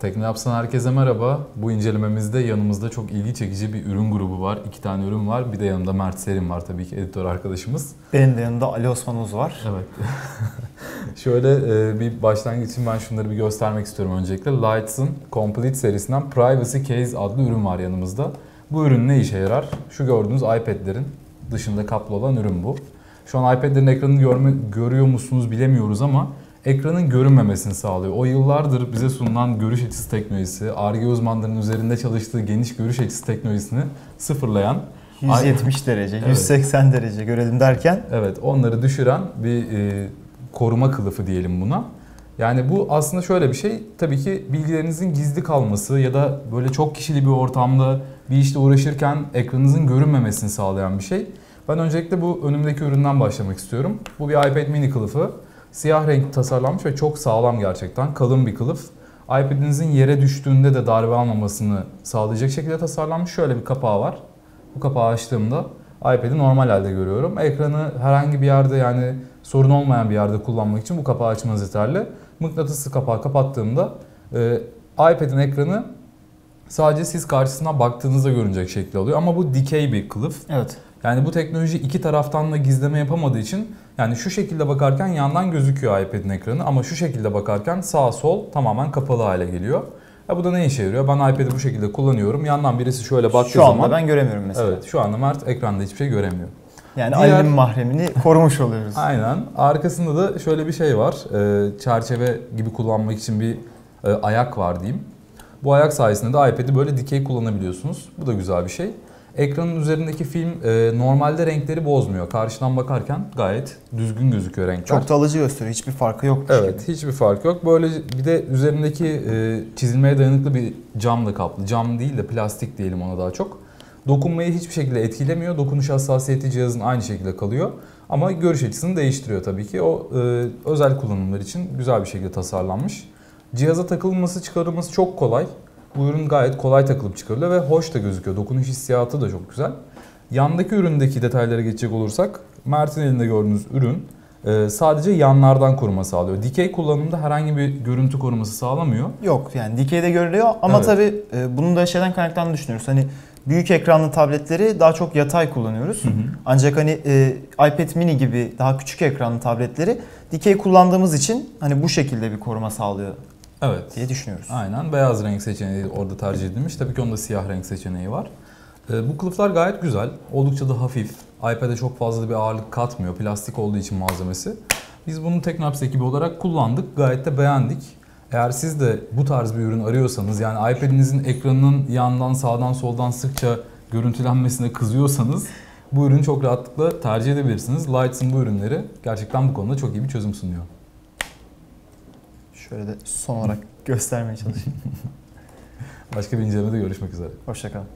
Tekno Yapsan herkese merhaba. Bu incelememizde yanımızda çok ilgi çekici bir ürün grubu var. İki tane ürün var. Bir de yanımda Mert Serin var tabii ki editör arkadaşımız. Benim de yanımda Ali Osman Uz var. Evet. Şöyle e, bir başlangıç için ben şunları bir göstermek istiyorum öncelikle. Lights'ın Complete serisinden Privacy Case adlı ürün var yanımızda. Bu ürün ne işe yarar? Şu gördüğünüz iPad'lerin dışında kaplı olan ürün bu. Şu an iPad'lerin ekranını görme, görüyor musunuz bilemiyoruz ama ekranın görünmemesini sağlıyor. O yıllardır bize sunulan görüş açısı teknolojisi, ARGE uzmanlarının üzerinde çalıştığı geniş görüş açısı teknolojisini sıfırlayan 170 derece, Evet. 180 derece görelim derken Evet, onları düşüren bir e, koruma kılıfı diyelim buna. Yani bu aslında şöyle bir şey. Tabii ki bilgilerinizin gizli kalması ya da böyle çok kişili bir ortamda bir işle uğraşırken ekranınızın görünmemesini sağlayan bir şey. Ben öncelikle bu önümdeki üründen başlamak istiyorum. Bu bir iPad mini kılıfı. Siyah renk tasarlanmış ve çok sağlam gerçekten. Kalın bir kılıf. iPad'inizin yere düştüğünde de darbe almamasını sağlayacak şekilde tasarlanmış. Şöyle bir kapağı var. Bu kapağı açtığımda iPad'i normal halde görüyorum. Ekranı herhangi bir yerde yani sorun olmayan bir yerde kullanmak için bu kapağı açmanız yeterli. Mıknatıslı kapağı kapattığımda e, iPad'in ekranı sadece siz karşısına baktığınızda görünecek şekli oluyor. Ama bu dikey bir kılıf. evet Yani bu teknoloji iki taraftan da gizleme yapamadığı için yani şu şekilde bakarken yandan gözüküyor iPad'in ekranı ama şu şekilde bakarken sağ sol tamamen kapalı hale geliyor. Ya bu da ne işe yarıyor? Ben iPad'i bu şekilde kullanıyorum. Yandan birisi şöyle baktığı şu anda zaman ben göremiyorum mesela. Evet şu anda Mert ekranda hiçbir şey göremiyor. Yani Diğer- Ali'nin mahremini korumuş oluyoruz. Aynen. Arkasında da şöyle bir şey var. Ee, çerçeve gibi kullanmak için bir e, ayak var diyeyim. Bu ayak sayesinde de iPad'i böyle dikey kullanabiliyorsunuz. Bu da güzel bir şey. Ekranın üzerindeki film e, normalde renkleri bozmuyor. Karşıdan bakarken gayet düzgün gözüküyor renkler. Çok da alıcı gösteriyor. Hiçbir farkı yok. Evet, hiçbir fark yok. Böyle bir de üzerindeki e, çizilmeye dayanıklı bir camla kaplı. Cam değil de plastik diyelim ona daha çok. Dokunmayı hiçbir şekilde etkilemiyor. Dokunuş hassasiyeti cihazın aynı şekilde kalıyor. Ama görüş açısını değiştiriyor tabii ki. O e, özel kullanımlar için güzel bir şekilde tasarlanmış. Cihaza takılması, çıkarılması çok kolay. Bu ürün gayet kolay takılıp çıkarılıyor ve hoş da gözüküyor. Dokunuş hissiyatı da çok güzel. Yandaki üründeki detaylara geçecek olursak, Mert'in elinde gördüğünüz ürün ee, sadece yanlardan koruma sağlıyor. Dikey kullanımda herhangi bir görüntü koruması sağlamıyor. Yok yani dikeyde görülüyor ama Evet. tabii e, bunun da şeyden kaynaklandığını düşünüyoruz. Hani büyük ekranlı tabletleri daha çok yatay kullanıyoruz. Ancak hani e, iPad mini gibi daha küçük ekranlı tabletleri dikey kullandığımız için hani bu şekilde bir koruma sağlıyor Evet. diye düşünüyoruz. Aynen beyaz renk seçeneği orada tercih edilmiş. Tabii ki onda siyah renk seçeneği var. Ee, bu kılıflar gayet güzel. Oldukça da hafif. iPad'e çok fazla bir ağırlık katmıyor. Plastik olduğu için malzemesi. Biz bunu Teknoapps ekibi olarak kullandık. Gayet de beğendik. Eğer siz de bu tarz bir ürün arıyorsanız yani iPad'inizin ekranının yandan sağdan soldan sıkça görüntülenmesine kızıyorsanız bu ürünü çok rahatlıkla tercih edebilirsiniz. Lights'ın bu ürünleri gerçekten bu konuda çok iyi bir çözüm sunuyor. Şöyle de son olarak göstermeye çalışayım. Başka bir incelemede görüşmek üzere. Hoşçakalın.